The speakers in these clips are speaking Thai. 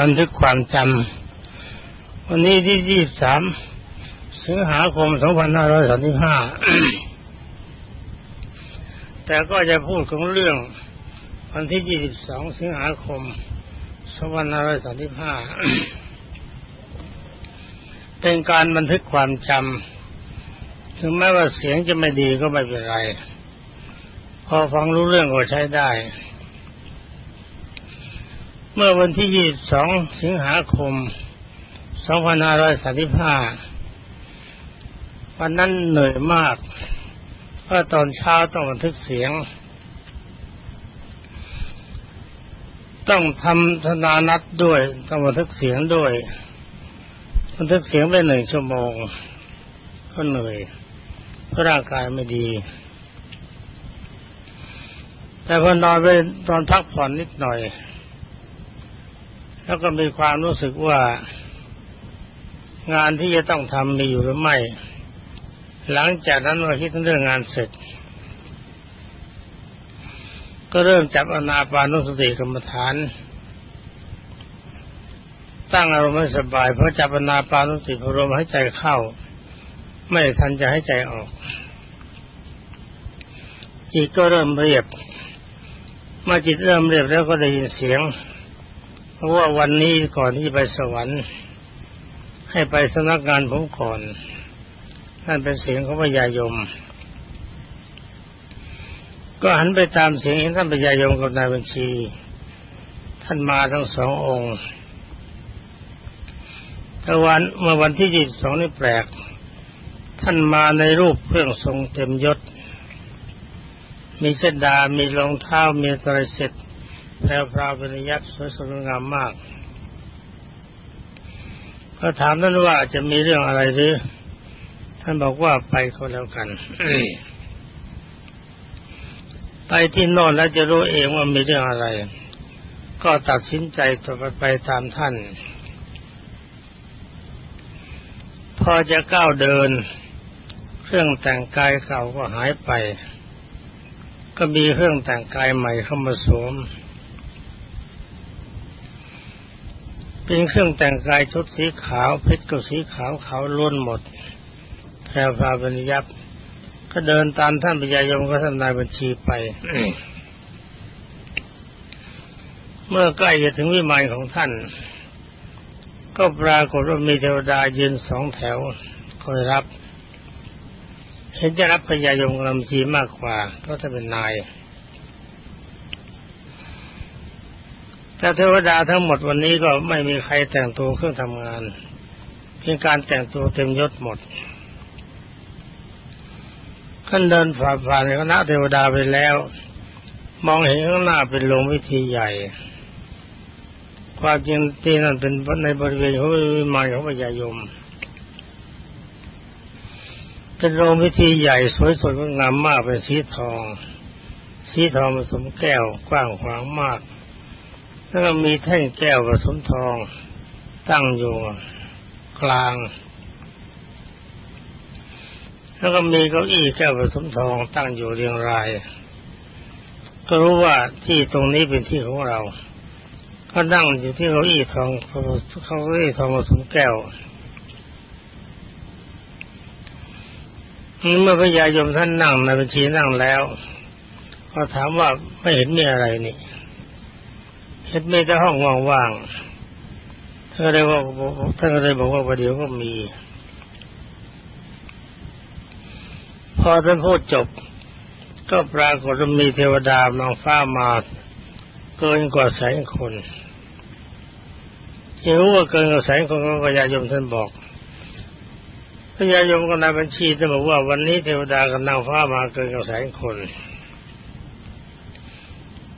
บันทึกความจำวันนี้ที่ยี่สามสิงหาคมสองพันห้าร้อยสามสิบห้าแต่ก็จะพูดของเรื่อง วันที่ยี่สิบสองสิงหาคมสองพันห้าร้อยสามสิบห้าเป็นการบันทึกความจำถึงแม้ว่าเสียงจะไม่ดีก็ไม่เป็นไร พอฟังรู้เรื่องก็ใช้ได้ เมื่อวันที่ 22 สิงหาคม 2535 วันนั้นเหนื่อยมาก เพราะตอนเช้าต้องบันทึกเสียง ต้องทำธนานัดด้วย ต้องบันทึกเสียงด้วย บันทึกเสียงไปหนึ่งชั่วโมง ก็เหนื่อยเพราะร่างกายไม่ดี แต่พอนอนไปตอนพักผ่อนนิดหน่อย แล้วก็มีความรู้สึกว่างานที่จะต้องทำมีอยู่หรือไม่ หลังจากนั้นมาคิดเรื่องงานเสร็จ ก็เริ่มจับอนาปานุสติกรรมฐาน ตั้งอารมณ์ให้สบาย เพราะจับอนาปานุสติพรมให้ใจเข้า ไม่ทันจะให้ใจออก จิตก็เริ่มเรียบเมื่อจิตเริ่มเรียบแล้วก็ได้ยินเสียง ว่าวันนี้ก่อนที่ไปสวรรค์ ให้ไปสำนักงานผมก่อนนั่นเป็นเสียงของพญายม ก็หันไปตามเสียงเห็นท่านพญายมกับนายบัญชี ท่านมาทั้งสององค์แต่วันเมื่อวันที่ยี่สิบสองนี่แปลก ท่านมาในรูปเครื่องทรงเต็มยศ มีเชดดามีรองเท้ามีตรเสร็จ แพรวพราวเป็นยักษ์สวยสดงามมากก็ถามท่านว่าจะมีเรื่องอะไรหรือ ท่านบอกว่าไปก็แล้วกันไปที่โน่นแล้วจะรู้เองว่ามีเรื่องอะไร ก็ตัดสินใจต่อไปไปตามท่าน พอจะก้าวเดิน เครื่องแต่งกายเก่าก็หายไป ก็มีเครื่องแต่งกายใหม่เข้ามาสวม เป็นเครื่องแต่งกายชุดสีขาวเพชรก็สีขาวขาวล้วนหมดแพรวพราวเป็นยับ ก็เดินตามท่านปัญญายมก็ท่านนายบัญชีไป เมื่อใกล้จะถึงวิมานของท่าน ก็ปรากฏว่ามีเทวดายืนสองแถวคอยรับ เห็นจะรับพญายมกำลังชีมากกว่าเพราะท่านเป็นนาย แต่เทวดาทั้งหมดวันนี้ก็ไม่มีใครแต่งตัวเครื่องทำงานเพียงการแต่งตัวเต็มยศหมดขั้นเดินฝ่าผ่านคณะเทวดาไปแล้ว มองเห็นข้างหน้าเป็นโรงวิธีใหญ่ ความจริงที่นั่นเป็นในบริเวณของวิมานของพญายม เป็นโรงพิธีใหญ่สวยสดงดงามมากเป็นสีทอง สีทองผสมแก้วกว้างขวางมาก แล้วก็มีแท่งแก้วผสมทอง ตั้งอยู่กลาง แล้วก็มีเก้าอี้แก้วผสมทองตั้งอยู่เรียงราย ก็รู้ว่าที่ตรงนี้เป็นที่ของเรา ก็นั่งอยู่ที่เก้าอี้ทองเขาเก้าอี้ทองผสมแก้วเมื่อพญายมท่านนั่งในบัญชีนั่งแล้ว ก็ถามว่าไม่เห็นมีอะไรนี่ มีแต่ห้องว่างๆท่านเลยว่าท่านเลยบอกว่าประเดี๋ยวก็มี พอท่านพูดจบ ก็ปรากฏมีเทวดานางฟ้ามาเกินกว่าแสนคนที่รู้ว่าเกินกว่าแสนคนก็พญายมท่านบอกพญายมกับนายบัญชีท่านบอกว่าวันนี้เทวดากับนางฟ้ามาเกินกว่าแสนคน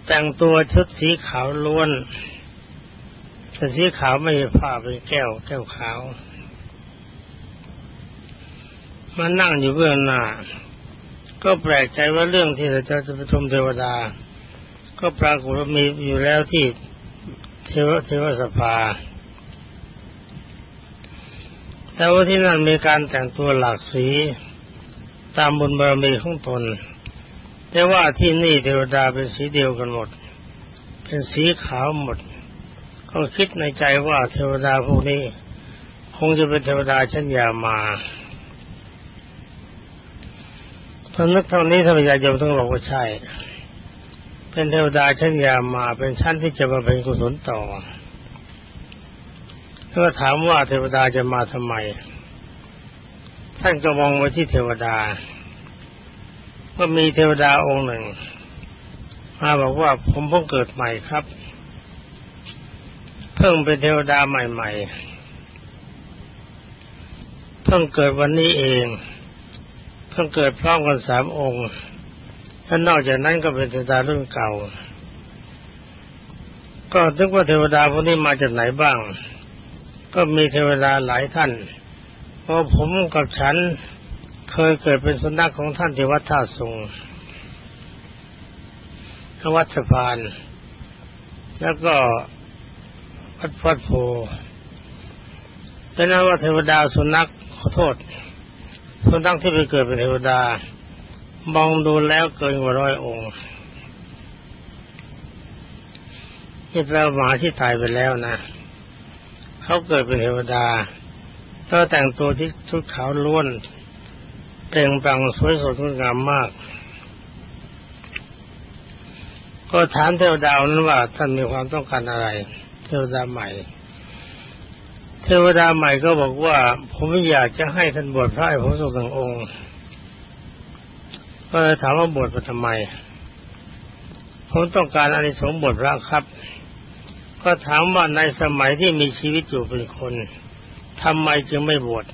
แต่งตัวชุดสีขาวล้วนแต่สีขาวไม่ใช่ผ้าเป็นแก้ว แก้วขาว มานั่งอยู่เบื้องหน้า ก็แปลกใจว่าเรื่องที่เราจะประชมเทวดา ก็ปรากฏว่ามีอยู่แล้วที่เทวเทวสภา แต่ว่าที่นั่นมีการแต่งตัวหลากสีตามบุญบารมีของตน แต่ว่าที่นี่เทวดาเป็นสีเดียวกันหมด เป็นสีขาวหมด ก็คิดในใจว่าเทวดาพวกนี้ คงจะเป็นเทวดาชั้นยามาท่านนึกเท่านี้ท่านพญายมต้องบอกว่าใช่ เป็นเทวดาชั้นยามา เป็นชั้นที่จะมาเป็นกุศลต่อถ้าถามว่าเทวดาจะมาทำไม ท่านก็มองไปที่เทวดา ว่ามีเทวดาองค์หนึ่ง มาบอกว่าผมเพิ่งเกิดใหม่ครับ เพิ่งเป็นเทวดาใหม่ ๆ เพิ่งเกิดวันนี้เอง เพิ่งเกิดพร้อมกันสามองค์ท่านอกจากนั้นก็เป็นเทวดารุ่นเก่า ก็นึกว่าเทวดาพวกนี้มาจากไหนบ้าง ก็มีเทวดาหลายท่านพราะผมกับฉัน เคยเกิดเป็นสุนัขของท่านที่วัดท่าสุงวัดสะพาน แล้วก็วัดพัดโพเป็นนั้นว่าเทวดาสุนัขขอโทษ สุนัขที่ไปเกิดเป็นเทวดา มองดูแล้วเกินกว่าร้อยองค์นี่แปลว่าหมาที่ตายไปแล้วนะเขาเกิดเป็นเทวดาก็แต่งตัวที่ชุดขาวล้วน เปล่งปังสวยสดงดงามมาก ก็ถามเทวดานั้นว่าท่านมีความต้องการอะไร เทวดาใหม่ เทวดาใหม่ก็บอกว่า ผมอยากจะให้ท่านบวชพระผมสุขหนึ่งองค์ ก็ถามว่าบวชไปทำไม ผมต้องการอานิสงส์บวชพระครับ ก็ถามว่าในสมัยที่มีชีวิตอยู่เป็นคนทำไมจึงไม่บวช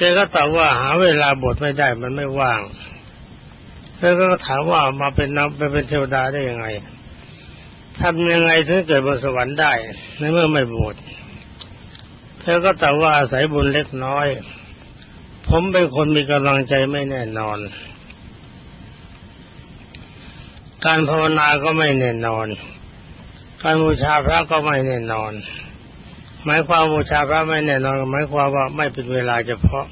แกก็ตอบว่าหาเวลาบวชไม่ได้มันไม่ว่าง แล้วก็ถามว่ามาเป็นนับไปเป็นเทวดาได้ยังไงทำยังไงถึงเกิดบนสวรรค์ได้ในเมื่อไม่บวชเธอก็ตอบว่าอาศัยบุญเล็กน้อย ผมเป็นคนมีกำลังใจไม่แน่นอน การภาวนาก็ไม่แน่นอน การบูชาพระก็ไม่แน่นอน หมายความบูชาพระไม่แน่นอนหมายความว่าไม่เป็นเวลาเฉพาะ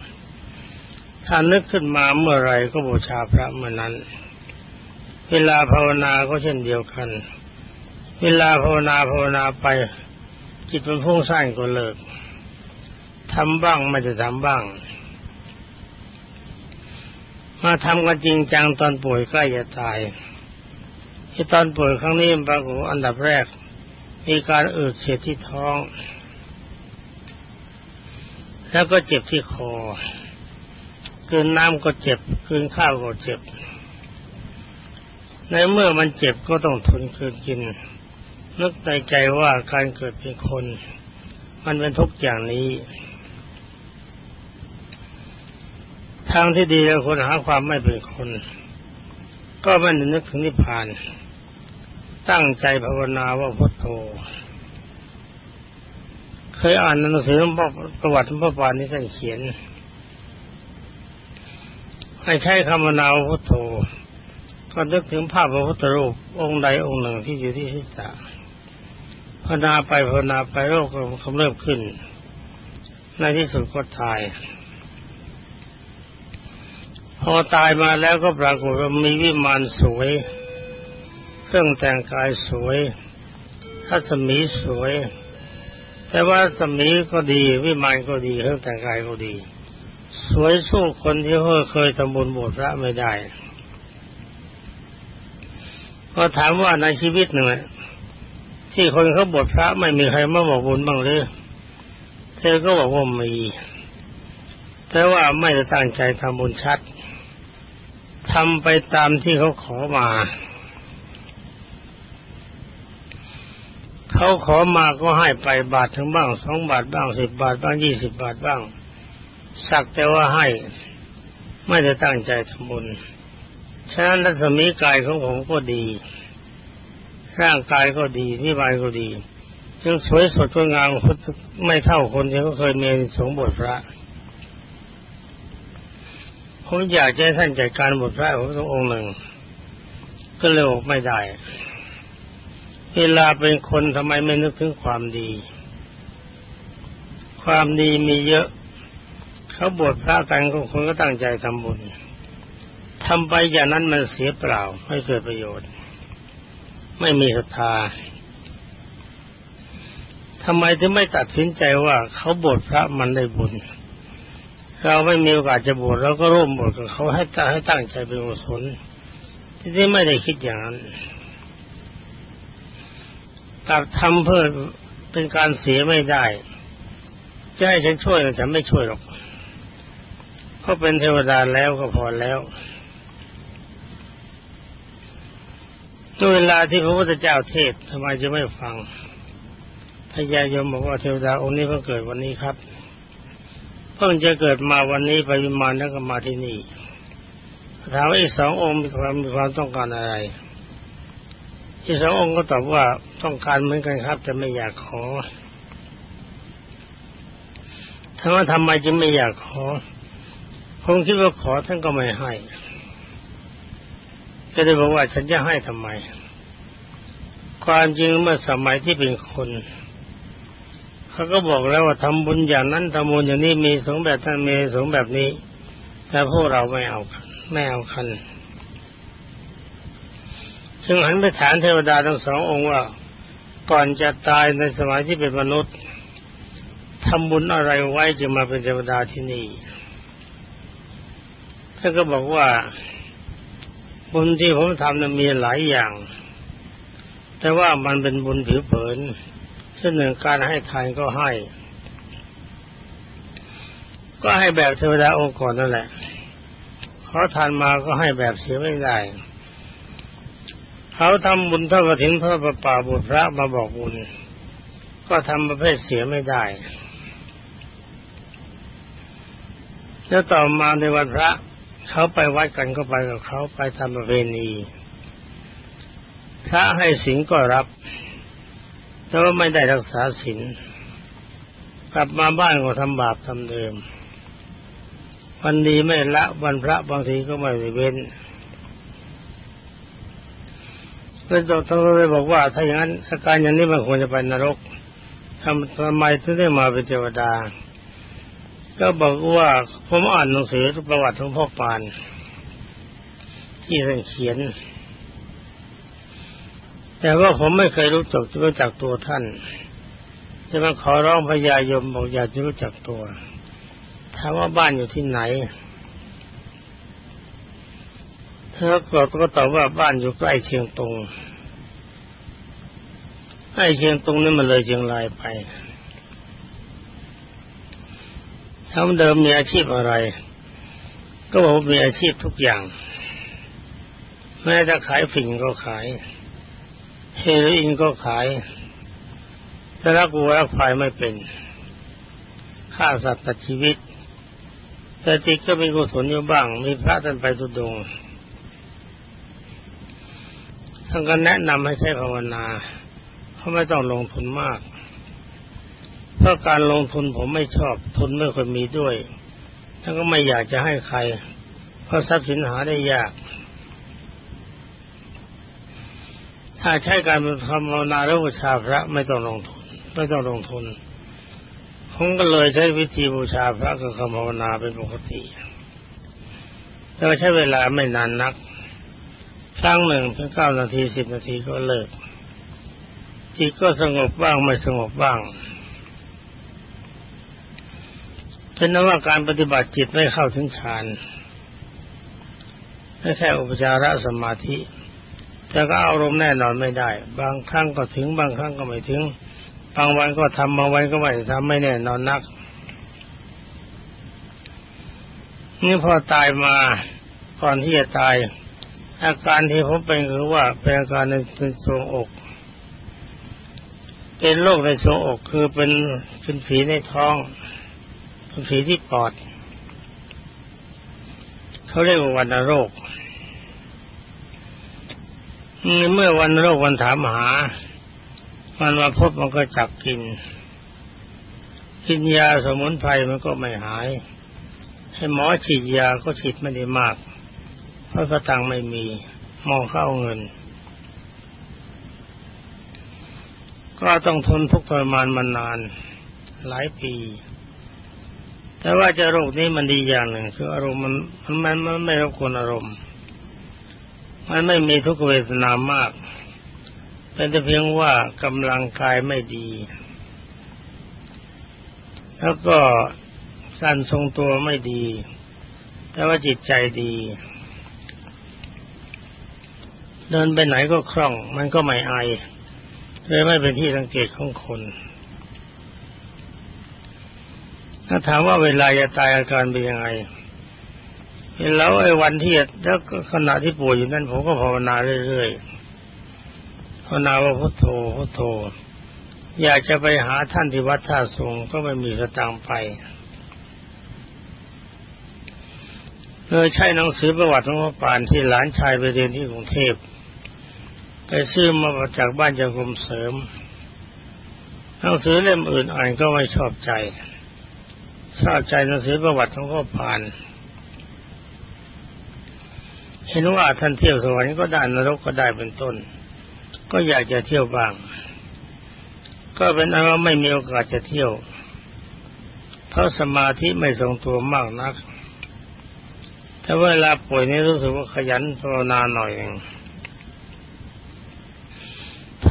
ถ้านึกขึ้นมาเมื่อไรก็บูชาพระเมื่อนั้น เวลาภาวนาก็เช่นเดียวกัน เวลาภาวนาภาวนาไป จิตมันพุ่งสร้างก็เลิกทำบ้างไม่จะทำบ้าง มาทำกันจริงจังตอนป่วยใกล้จะตายที่ตอนป่วยครั้งนี้ปรากฏอันดับแรก มีการอืดเสียที่ท้อง แล้วก็เจ็บที่คอกินน้ำก็เจ็บกินข้าวก็เจ็บ ในเมื่อมันเจ็บก็ต้องทนคืนกิน นึกในใจว่าการเกิดเป็นคน มันเป็นทุกอย่างนี้ ทางที่ดีแล้วคนหาความไม่เป็นคน ก็ไม่นึกถึงนิพพาน ตั้งใจภาวนาว่าพุทโธ เคยอ่านหนังสือประวัติพระปานนี้ท่านเขียนให้ใช้คำนาวพุทโธก็นึกถึงภาพพระพุทธรูปองค์ใดองค์หนึ่งที่อยู่ที่ศีรษะภานาไปภาวนาไปโรคก็กำเริบขึ้น ในที่สุดก็ตาย พอตายมาแล้วก็ปรากฏว่ามีวิมานสวย เครื่องแต่งกายสวยทัศมีสวย แต่ว่าสมีก็ดี วิมานก็ดีเครื่องแต่งกายก็ดี สวยสู้คนที่เคยทำบุญบวชพระไม่ได้ ก็ถามว่าในชีวิตหนึ่งที่คนเขาบวชพระไม่มีใครมาบอกบุญบ้างหรือเธอก็บอกว่ามี แต่ว่าไม่ได้ตั้งใจทำบุญชัดทำไปตามที่เขาขอมา เขาขอมาก็ให้ไปบาทถึงบ้างสองบาทบ้างสิบบาทบ้างยี่สิบบาทบ้าง สักแต่ว่าให้ไม่ได้ตั้งใจทำบุญฉะนั้นรัศมีกายของผมก็ดี ร่างกายก็ดีนิบายก็ดี จึงสวยสดงดงามไม่เท่าคนที่เขาเคยมีสงบทพระผมอยากให้ท่านจัดการบทพระผมสักองค์หนึ่ง ก็เลยบอกไม่ได้ เวลาเป็นคนทำไมไม่นึกถึงความดี ความดีมีเยอะ เขาบวชพระกันก็คนก็ตั้งใจทำบุญทำไปอย่างนั้นมันเสียเปล่า ไม่เกิดประโยชน์ ไม่มีศรัทธาทำไมถึงไม่ตัดสินใจว่าเขาบวชพระมันได้บุญ เราไม่มีโอกาสจะบวชเราก็ร่วมบวชกับเขาให้ตั้งให้ตั้งใจเป็นกุศลที่นี่ไม่ได้คิดอย่างนั้น กับทำเพื่อเป็นการเสียไม่ได้จะให้ฉันช่วยฉันไม่ช่วยหรอกเพราะเป็นเทวดาแล้วก็พอแล้วเวลาที่พระพุทธเจ้าเทศทำไมจะไม่ฟังพญายมบอกว่าเทวดาองค์นี้เพิ่งเกิดวันนี้ครับ เพิ่งจะเกิดมาวันนี้ไปวิมานแล้วก็มาที่นี่ถามว่าอีกสององค์มีความมีความต้องการอะไร อีกสององค์ก็ตอบว่าต้องการเหมือนกันครับ แต่ไม่อยากขอถามว่าทำไมจึงไม่อยากขอคงคิดว่าขอท่านก็ไม่ให้ก็เลยบอกว่าฉันจะให้ทำไม ความจริงเมื่อสมัยที่เป็นคนเขาก็บอกแล้วว่าทำบุญอย่างนั้นทำบุญอย่างนี้มีสงแบบท่านมีสงแบบนี้ แต่พวกเราไม่เอากันไม่เอาคัน จึงหันไปถามเทวดาทั้งสององค์ว่า ก่อนจะตายในสมัยที่เป็นมนุษย์ทำบุญอะไรไว้จึงมาเป็นเทวดาที่นี่ท่านก็บอกว่าบุญที่ผมทำนั้นมีหลายอย่าง แต่ว่ามันเป็นบุญผิวเผินเช่นหนึ่งการให้ทานก็ให้ ก็ให้แบบเทวดาองค์ก่อนนั่นแหละขอทานมาก็ให้แบบเสียไม่ได้ เขาทำบุญเท่ากับถึงพระประป่าบุตรพระมาบอกบุญ ก็ทำประเภทเสียไม่ได้ แล้วต่อมาในวันพระ เขาไปวัดกันก็ไปกับเขาไปทำประเพณีพระให้สิงก็รับ แต่ว่าไม่ได้รักษาศีลกลับมาบ้านก็ทำบาปทำเดิม วันดีไม่ละวันพระบางทีก็ไม่เว้น เพื่อนตัวทั้งเลยบอกว่า ถ้าอย่างนั้นสการอย่างนี้มันควรจะไปนรกทำทำไมถึงได้มาเป็นเทวดา ก็บอกว่าผมอ่านหนังสือประวัติของพ่อปาน ที่ท่านเขียน แต่ว่าผมไม่เคยรู้จักรู้จักตัวท่าน จะมาขอร้องพญายมบอกอยากจะรู้จักตัวถามว่าบ้านอยู่ที่ไหน เธอก็ก็ตอบว่าบ้านอยู่ใกล้เชียงตงใกล้เชียงตงนี่มันเลยเชียงรายไปทำเดิมมีอาชีพอะไร ก็บอกว่ามีอาชีพทุกอย่าง แม้จะขายฝิ่นก็ขาย เฮโรอีนก็ขายแต่รักวัวรักควายไม่เป็นฆ่าสัตว์ตัดชีวิตแต่จิตก็มีกุศลอยู่บ้าง มีพระท่านไปทุดง ท่านก็แนะนำให้ใช้ภาวนาเพราะไม่ต้องลงทุนมาก เพราะการลงทุนผมไม่ชอบทุนไม่ค่อยมีด้วยท่านก็ไม่อยากจะให้ใคร เพราะทรัพย์สินหาได้ยาก ถ้าใช้การทำภาวนาแล้วบูชาพระไม่ต้องลงทุน ไม่ต้องลงทุนผมก็เลยใช้วิธีบูชาพระกับคำภาวนาเป็นปกติแต่ใช้เวลาไม่นานนัก ครั้งหนึ่งเพียงเก้านาทีสิบนาทีก็เลิก จิตก็สงบบ้างไม่สงบบ้างเป็นนั้นว่าการปฏิบัติจิตไม่เข้าถึงฌานไม่แค่อุปจารสมาธิ แต่ก็อารมณ์แน่นอนไม่ได้ บางครั้งก็ถึง บางครั้งก็ไม่ถึง บางวันก็ทำบางวันก็ไม่ทำไม่แน่นอนนัก นี่พอตายมาก่อนที่จะตาย อาการที่ผมเป็นคือว่าเป็นอาการในทรวงอก เป็นโรคในทรวงอกคือเป็นเป็นผีในท้อง เป็นผีที่ปอด เขาเรียกว่าวันโรค เมื่อวันโรควันถามหา มันมาพบมันก็จับกิน กินยาสมุนไพรมันก็ไม่หาย ให้หมอฉีดยาก็ฉีดไม่ได้มาก เพราะกระตังไม่มี มองเข้าเงิน ก็ต้องทนทุกข์ทรมานมานาน หลายปี แต่ว่าจะโรคนี้มันดีอย่างหนึ่ง คืออารมณ์มันมันมันไม่รบกวนอารมณ์ มันไม่มีทุกเวทนามาก เป็นแต่เพียงว่ากำลังกายไม่ดี แล้วก็สั้นทรงตัวไม่ดี แต่ว่าจิตใจดี เดินไปไหนก็คล่อง มันก็ไม่ไอเลยไม่เป็นที่สังเกตของคน ถ้าถามว่าเวลาจะตายอาการเป็นยังไงเห็นแล้วไอ้วันที่แล้วขณะที่ป่วยอยู่นั้นผมก็ภาวนาเรื่อยๆภาวนาว่าพุทโธพุทโธ อยากจะไปหาท่านที่วัดท่าทรงก็ไม่มีสตางค์ไปเลยใช้หนังสือประวัติของพระปานที่หลานชายไปเรียนที่กรุงเทพ ไปซื้อมาจากบ้านจากกรมเสริมหนังสือเล่มอื่นอ่านก็ไม่ชอบใจ ชอบใจหนังสือประวัติของพ่อปาน เห็นว่าท่านเที่ยวสวรรค์ก็ได้นรกก็ได้เป็นต้น ก็อยากจะเที่ยวบ้าง ก็เป็นอันว่าไม่มีโอกาสจะเที่ยว เพราะสมาธิไม่ทรงตัวมากนัก แต่เวลาป่วยนี่รู้สึกว่าขยันภาวนาหน่อยเอง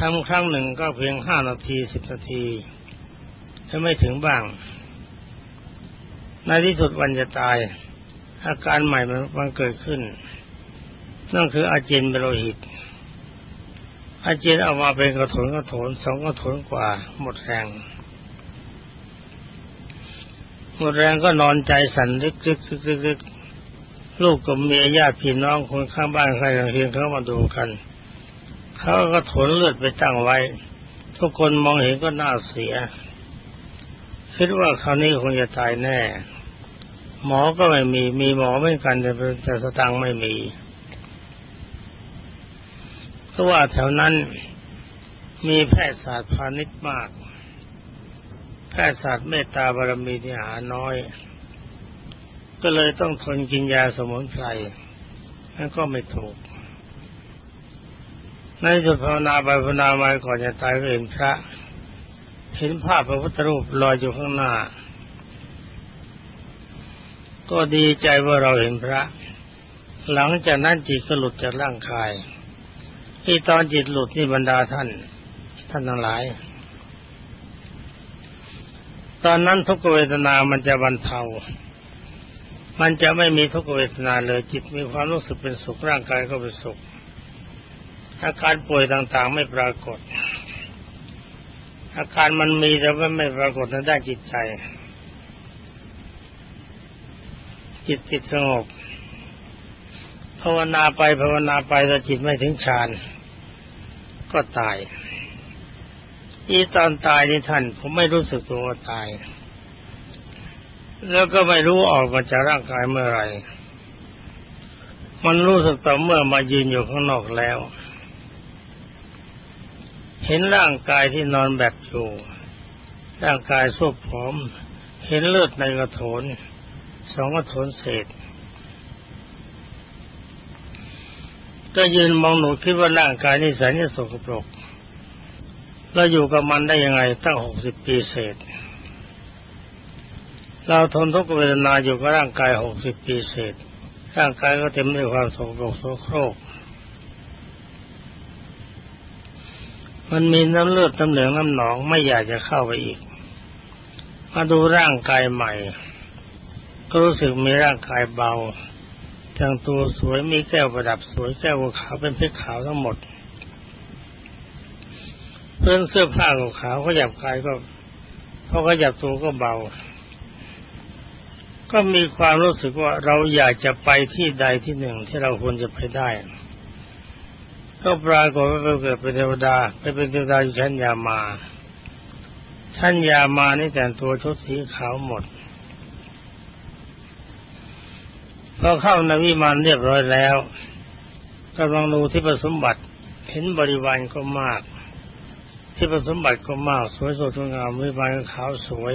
ทำครั้งหนึ่งก็เพียงห้านาทีสิบนาทีถ้าไม่ถึงบ้าง ในที่สุดวันจะตาย อาการใหม่มันเกิดขึ้น นั่นคืออาเจียนเบโลหิต อาเจียนเอามาเป็นกระถนกระถนสองกระถนกว่า หมดแรง หมดแรงก็นอนใจสั่นลึกลึกลึกลึกลูกกับเมียญาติพี่น้องคนข้างบ้านใครต่างเพียงเขามาดูกัน เขาก็ถนเลือดไปตั้งไว้ ทุกคนมองเห็นก็น่าเสีย คิดว่าคราวนี้คงจะตายแน่ หมอก็ไม่มี มีหมอไม่กันแต่แต่สตังไม่มีเพราะว่าแถวนั้นมีแพทยศาสตร์พาณิชย์มาก แพทยศาสตร์เมตตาบารมีที่หาน้อย ก็เลยต้องทนกินยาสมุนไพรนั่นก็ไม่ถูก ในจุดภาวนาไปภาวนามาก่อนจะตายก็เห็นพระ เห็นภาพพระพุทธรูปลอยอยู่ข้างหน้า ก็ดีใจว่าเราเห็นพระ หลังจากนั้นจิตก็หลุดจากร่างกาย ที่ตอนจิตหลุดนี่บรรดาท่าน ท่านทั้งหลาย ตอนนั้นทุกเวทนามันจะบรรเทามันจะไม่มีทุกเวทนาเลยจิตมีความรู้สึกเป็นสุขร่างกายก็เป็นสุข อาการป่วยต่างๆไม่ปรากฏ อาการมันมีแต่ว่าไม่ปรากฏในด้านจิตใจ จิตจิตสงบภาวนาไปภาวนาไปแต่จิตไม่ถึงฌานก็ตาย อีตอนตายนี่ท่าน ผมไม่รู้สึกตัวตาย แล้วก็ไม่รู้ออกมาจากร่างกายเมื่อไหร่ มันรู้สึกต่อเมื่อมายืนอยู่ข้างนอกแล้ว เห็นร่างกายที่นอนแบบอยู่ร่างกายสุบผอม เห็นเลือดในกระโถนสองกระโถนเศษ ก็ยืนมองหนูคิดว่าร่างกายนี่แสนจะสกปรกเราอยู่กับมันได้ยังไงตั้งหกสิบปีเศษ เราทนทุกขเวทนาอยู่กับร่างกายหกสิบปีเศษ ร่างกายก็เต็มด้วยความสกปรกโสโครก มันมีน้ำเลือดน้ำเหลืองน้ำหนองไม่อยากจะเข้าไปอีก มาดูร่างกายใหม่ ก็รู้สึกมีร่างกายเบาแต่งตัวสวยมีแก้วประดับสวยแก้วขาวเป็นเพชรขาวทั้งหมด เพื่อนเสื้อผ้าขาวเขาหยับกายก็เขาก็หยับตัวก็เบา ก็มีความรู้สึกว่าเราอยากจะไปที่ใดที่หนึ่งที่เราควรจะไปได้ ก็ปรากฏว่าไปเกิดเป็นเทวดาไปเป็นเทวดาอยู่ชั้นยามาชั้นยามานี่แต่งตัวชุดสีขาวหมดพอเข้าในวิมานเรียบร้อยแล้วกำลังดูที่ประสมบัติเห็นบริวารก็มาก ที่ประสมบัติก็มาก สวยสดงามวิมานขาวสวย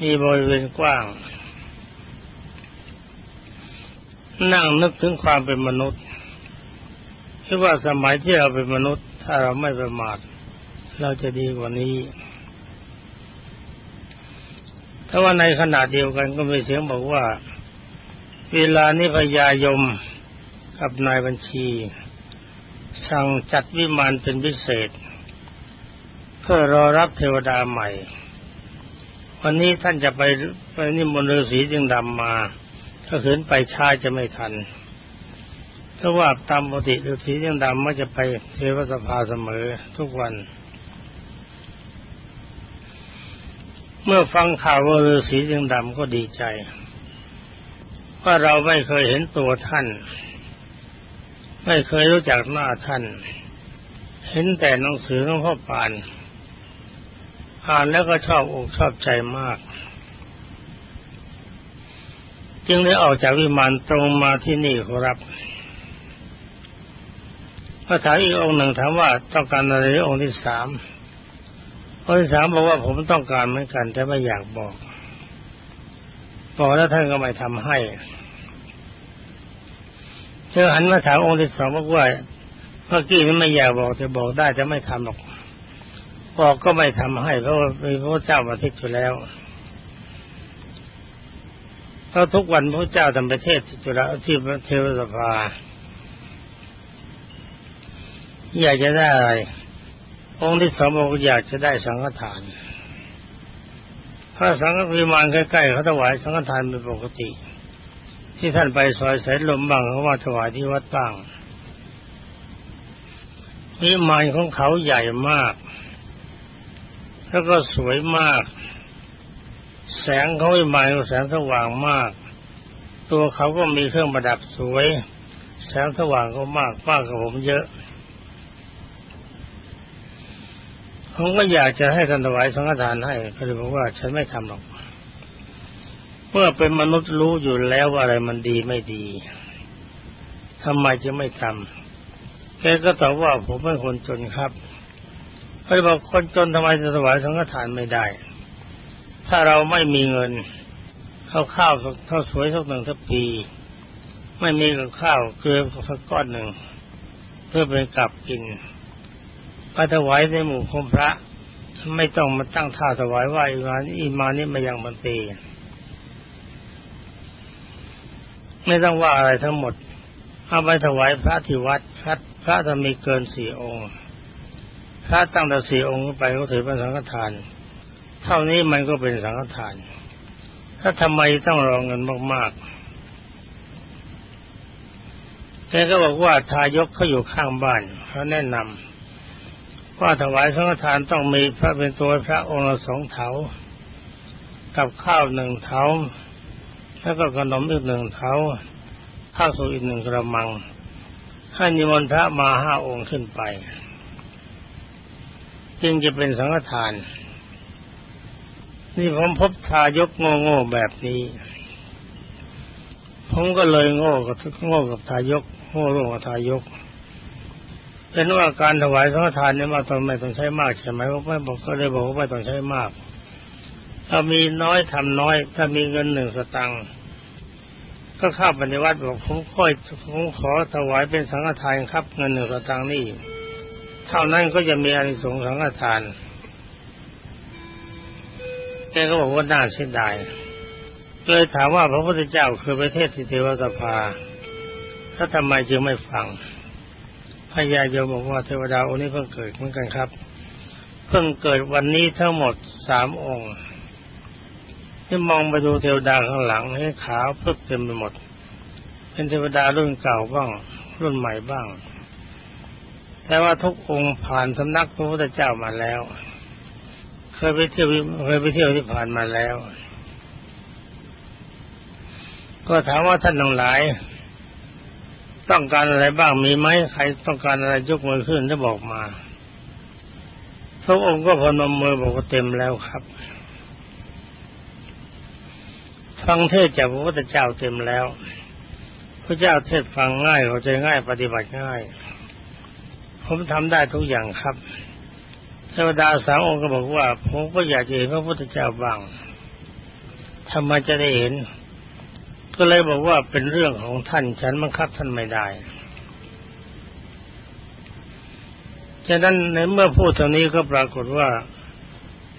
มีบริเวณกว้าง นั่งนึกถึงความเป็นมนุษย์ คิดว่าสมัยที่เราเป็นมนุษย์ ถ้าเราไม่ประมาทเราจะดีกว่านี้ถ้าว่าในขณะเดียวกันก็มีเสียงบอกว่า เวลานี้พญายมกับนายบัญชี สั่งจัดวิมานเป็นพิเศษ เพื่อรอรับเทวดาใหม่ วันนี้ท่านจะไปไปนิมนต์ฤาษีจึงดำมา ถ้าขืนไปช้าจะไม่ทัน เพราะว่าตามปกติฤาษีจึงดำมักจะไปเทวสภาเสมอทุกวัน เมื่อฟังข่าวว่าฤาษีจึงดำก็ดีใจว่าเราไม่เคยเห็นตัวท่าน ไม่เคยรู้จักหน้าท่าน เห็นแต่หนังสือของพ่อปานอ่านแล้วก็ชอบอกชอบใจมาก จึงได้ออกจากวิมานตรงมาที่นี่ครับ พระถามอีกองค์หนึ่งถามว่าต้องการอะไรองค์ที่สามองค์ที่สามบอกว่าผมต้องการเหมือนกัน แต่ไม่อยากบอกบอกแล้วท่านก็ไม่ทำให้เธอหันมาถามองค์ที่สองบอกว่าเมื่อกี้นี้ไม่อยากบอกแต่บอกได้จะไม่ทำหรอกบอกก็ไม่ทำให้ เพราะว่ามีพระเจ้ามาทิศอยู่แล้วเพราะทุกวันพระเจ้าทำประเทศจุฬาที่เทวสภา อยากจะได้อะไร องค์ที่สองบอกอยากจะได้สังฆทานถ้าสังฆวิมานใกล้ๆเขาถวายสังฆทานเป็นปกติ ที่ท่านไปซอยแสายลมบ้างเขามาถวายที่วัดบ้างวิมานของเขาใหญ่มาก แล้วก็สวยมาก แสงเขาวิมานแสงสว่างมาก ตัวเขาก็มีเครื่องประดับสวย แสงสว่างก็มากมากกว่าผมเยอะ ผมก็อยากจะให้ท่านถวายสังฆทานให้เขาเลยบอกว่าฉันไม่ทำหรอก เมื่อเป็นมนุษย์รู้อยู่แล้วว่าอะไรมันดีไม่ดีทำไมจะไม่ทำแกก็ตอบว่าผมเป็นคนจนครับเขาบอกคนจนทำไมจะถวายสังฆทานไม่ได้ ถ้าเราไม่มีเงินข้าวข้าวข้าวสวยสักหนึ่งทัพปี ไม่มีกับข้าวเกลือสักก้อนหนึ่งเพื่อเป็นกับกิน ไปถวายในหมู่คมพระ ไม่ต้องมาตั้งท่าถวายว่าอีมาอีมานี่มายังบันตีไม่ต้องว่าอะไรทั้งหมดเอาไปถวายพระที่วัดพระพระจะมีเกินสี่องค์ พระตั้งแต่สี่องค์ไปก็ถือเป็นสังฆทาน เท่านี้มันก็เป็นสังฆทาน ถ้าทำไมต้องรองเงินมากๆแกก็บอกว่าทายกเขาอยู่ข้างบ้านเขาแนะนำ ว่าถวายสังฆทานต้องมีพระเป็นตัวพระองค์ละสองเถา กับข้าวหนึ่งเถา แล้วก็ขนมอีกหนึ่งเถา ข้าวสุกอีกหนึ่งกระมัง ให้นิมนต์พระมาห้าองค์ขึ้นไป จึงจะเป็นสังฆทาน นี่ผมพบทายกโง่ๆแบบนี้ ผมก็เลยโง่กับโง่กับทายก โง่ร่วมกับทายก เป็นว่าการถวายสังฆทานเนี่ยมาต้องไม่ต้องใช้มากใช่ไหมว่าไม่บอกก็เลยบอกว่าไม่ต้องใช้มาก ถ้ามีน้อยทำน้อย ถ้ามีเงินหนึ่งสตังค์ก็เข้าปในวัดบอกผมค่อยผมขอถวายเป็นสังฆทานครับ เงินหนึ่งสตังค์นี่เท่านั้นก็จะมีอานิสงส์สังฆทานแกก็บอกว่าน่าเสียดายเลยถามว่าพระพุทธเจ้าคือประเทศที่เทวสภา ถ้าทำไมจึงไม่ฟัง พญายมบอกว่าเทวดาองค์นี้เพิ่งเกิดเหมือนกันครับ เพิ่งเกิดวันนี้ทั้งหมดสามองค์ที่มองไปดูเทวดาข้างหลังให้ขาวเพิ่เต็มไปหมด เป็นเทวดารุ่นเก่าบ้าง รุ่นใหม่บ้าง แต่ว่าทุกองค์ผ่านสำนักพระพุทธเจ้ามาแล้ว เคยไปเที่ยวเคยไปเที่ยวที่ผ่านมาแล้ว ก็ถามว่าท่านทั้งหลาย ต้องการอะไรบ้างมีไหมใครต้องการอะไรยกมือขึ้นได้บอกมาทุกองค์ก็พนมมือบอกว่าเต็มแล้วครับฟังเทศจากพระพุทธเจ้าเต็มแล้ว พระเจ้าเทศฟังง่ายเข้าใจง่ายปฏิบัติง่าย ผมทำได้ทุกอย่างครับ เทวดาสามองค์ก็บอกว่าผมก็อยากจะเห็นพระพุทธเจ้าบ้างทำไมจะได้เห็น ก็เลยบอกว่าเป็นเรื่องของท่านฉันบังคับท่านไม่ได้ ฉะนั้นในเมื่อพูดตรงนี้ก็ปรากฏว่า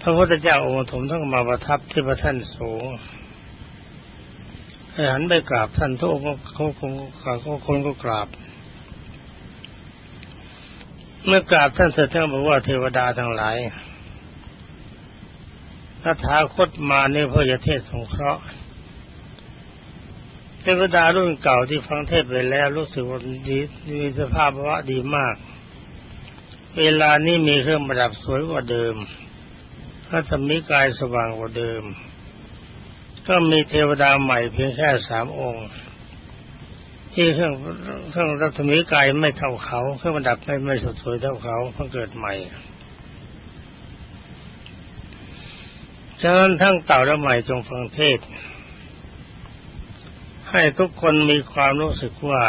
พระพุทธเจ้าองค์ถมทั้งมาประทับที่พระท่านสูงหันไปกราบท่านทุกเขาคงเขาคนก็กราบ เมื่อกราบท่านเสร็จท่านบอกว่าเทวดาทั้งหลายตถาคตมาเนี่ยเพื่อจะเทศสงเคราะห์ เทวดารุ่นเก่าที่ฟังเทศไปแล้วรู้สึกว่าดีมีสภาพว่าดีมาก เวลานี้มีเครื่องประดับสวยกว่าเดิม พระธรรมิกายสว่างกว่าเดิม ก็มีเทวดาใหม่เพียงแค่สามองค์ ที่เครื่องเครื่องรัศมีกายไม่เท่าเขา เครื่องประดับไม่ไม่สดสวยเท่าเขาเพิ่งเกิดใหม่ฉะนั้นทั้งเต่าและใหม่จงฟังเทศ ให้ทุกคนมีความรู้สึกว่า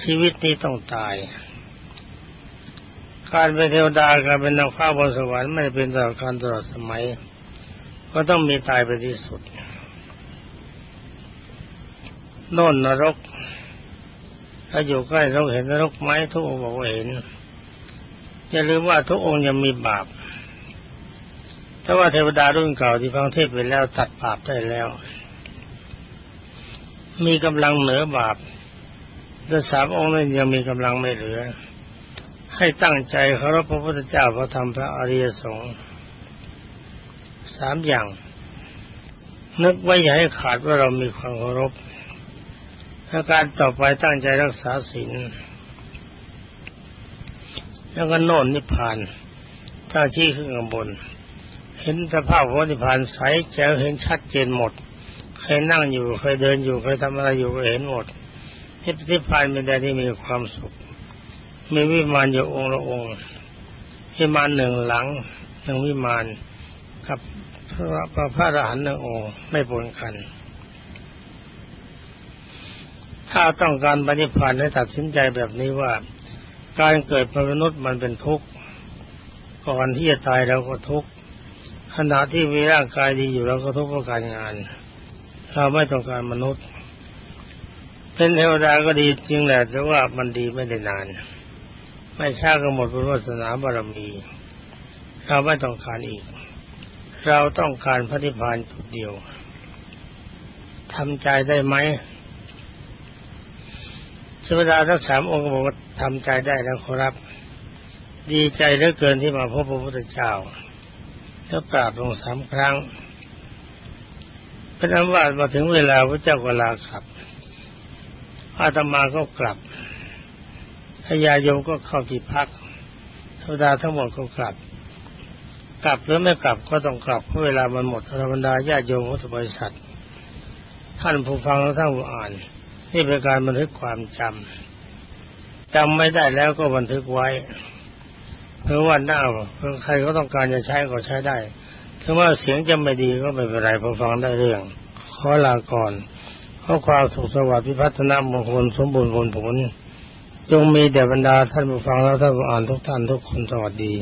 ชีวิตนี้ต้องตาย การเป็นเทวดาการเป็นนางฟ้าบนสวรรค์ไม่เป็นตลอดการตลอดสมัย ก็ต้องมีตายไปที่สุดโน่นนรก ถ้าอยู่ใกล้เราเห็นนรกไหมทุกองค์บอกว่าเห็นอย่าลืมว่าทุกองค์ยังมีบาปถ้าว่าเทวดารุ่นเก่าที่ฟังเทศไปแล้วตัดบาปได้แล้ว มีกำลังเหนือบาปแต่สามองค์นั้นยังมีกำลังไม่เหลือ ให้ตั้งใจเคารพพระพุทธเจ้าพระธรรมพระอริยสงฆ์สามอย่าง นึกไว้อย่าให้ขาดว่าเรามีความเคารพถ้าการต่อไปตั้งใจรักษาศีลแล้วก็โน่นนิพพานถ้าชี้ขึ้นข้างบน เห็นสภาพของนิพพานใสแจ๋วเห็นชัดเจนหมด ใครนั่งอยู่ใครเดินอยู่ใครทำอะไรอยู่ก็เห็นหมดที่นิพานเป็นแดนที่มีความสุข มีวิมานอยู่องค์ละองค์วิมานหนึ่งหลังหนึ่งวิมานกับพระพระพระอรหันต์หนึ่งองค์ไม่ปนกัน ถ้าต้องการปฏิพานธ์ให้ตัดสินใจแบบนี้ว่า การเกิดเป็นมนุษย์มันเป็นทุกข์ก่อนที่จะตายเราก็ทุกข์ขณะที่มีร่างกายดีอยู่เราก็ทุกข์เพราะการงาน เราไม่ต้องการมนุษย์ เป็นเทวดาก็ดีจริงแหละแต่ว่ามันดีไม่ได้นาน ไม่ช้าก็หมดบุญวาสนาบารมี เราไม่ต้องการอีก เราต้องการพระนิพพานจุดเดียวทำใจได้ไหมเทวดาทั้งสามองค์บอกว่าทำใจได้แล้วขอรับ ดีใจเหลือเกินที่มาพบพระพุทธเจ้าแล้วกราบลงสามครั้ง พระนามว่ามาถึงเวลาพระเจ้าก็ลากลับ อาตมาก็กลับพญายมก็เข้าที่พักเทวดาทั้งหมดก็กลับ กลับหรือไม่กลับก็ต้องกลับเพราะเวลามันหมดธรรมดาญาติโยมพุทธบริษัท ท่านผู้ฟังและท่านผู้อ่านนี่เป็นการบันทึกความจำจำไม่ได้แล้วก็บันทึกไว้ เพราะว่าหน้าใครก็ต้องการจะใช้ก็ใช้ได้ ถึงว่าเสียงจะไม่ดีก็ไม่เป็นไรพอฟังได้เรื่อง ขอลาก่อนขอความสุขสวัสดิ์พิพัฒนามงคลสมบูรณ์ผลผลจงมีแด่บรรดาท่านผู้ฟังและท่านผู้อ่านทุกท่านทุกคนสวัสดี